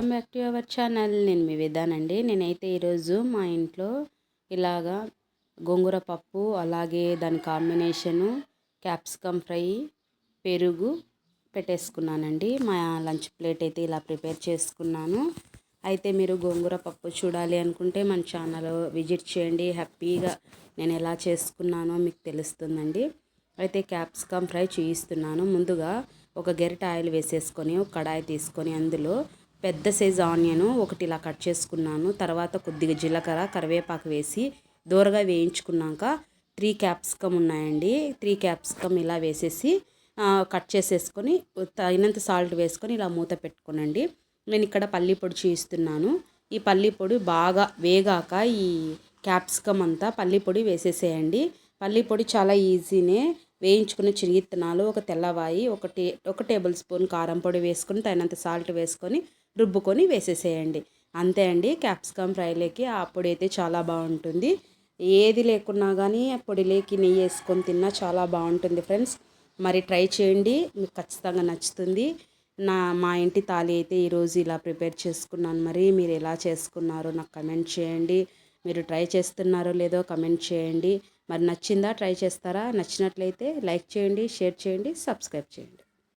Welcome back to our channel. నేను మీ విధానండి నేనైతే ఈరోజు మా ఇంట్లో ఇలాగా గోంగూర పప్పు అలాగే దాని కాంబినేషను క్యాప్సికమ్ ఫ్రై పెరుగు పెట్టేసుకున్నానండి. మా లంచ్ ప్లేట్ అయితే ఇలా ప్రిపేర్ చేసుకున్నాను. అయితే మీరు గోంగూర పప్పు చూడాలి అనుకుంటే మన ఛానల్ విజిట్ చేయండి. హ్యాపీగా నేను ఎలా చేసుకున్నానో మీకు తెలుస్తుందండి. అయితే క్యాప్సికమ్ ఫ్రై చేయిస్తున్నాను. ముందుగా ఒక గెరిట ఆయిల్ వేసేసుకొని ఒక కడాయి తీసుకొని అందులో పెద్ద సైజు ఆనియన్ ఒకటి ఇలా కట్ చేసుకున్నాను. తర్వాత కొద్దిగా జీలకర్ర కరివేపాకు వేసి దూరగా వేయించుకున్నాక త్రీ క్యాప్సికమ్ ఉన్నాయండి. త్రీ క్యాప్సికమ్ ఇలా వేసేసి కట్ చేసేసుకొని తగినంత సాల్ట్ వేసుకొని ఇలా మూత పెట్టుకోనండి. నేను ఇక్కడ పల్లి పొడి చూపిస్తున్నాను ఈ పల్లి పొడి బాగా వేగాక ఈ క్యాప్సికమ్ అంతా పల్లి పొడి వేసేసేయండి. పల్లి పొడి చాలా ఈజీనే. వేయించుకున్న చిరిగిత్తనాలు ఒక తెల్లవాయి ఒక టే ఒక టేబుల్ స్పూన్ కారం పొడి వేసుకొని తగినంత సాల్ట్ వేసుకొని రుబ్బుకొని వేసేసేయండి. అంతే అండి క్యాప్సికమ్ ఫ్రైలోకి ఆ పొడి అయితే చాలా బాగుంటుంది. ఏది లేకున్నా కానీ ఆ పొడిలోకి నెయ్యి వేసుకొని తిన్నా చాలా బాగుంటుంది ఫ్రెండ్స్. మరి ట్రై చేయండి మీకు ఖచ్చితంగా నచ్చుతుంది. నా మా ఇంటి తాళి అయితే ఈరోజు ఇలా ప్రిపేర్ చేసుకున్నాను. మరి మీరు ఎలా చేసుకున్నారో నాకు కమెంట్ చేయండి. మీరు ట్రై చేస్తున్నారో లేదో కమెంట్ చేయండి. మరి నచ్చిందా ట్రై చేస్తారా? నచ్చినట్లయితే లైక్ చేయండి షేర్ చేయండి సబ్స్క్రైబ్ చేయండి.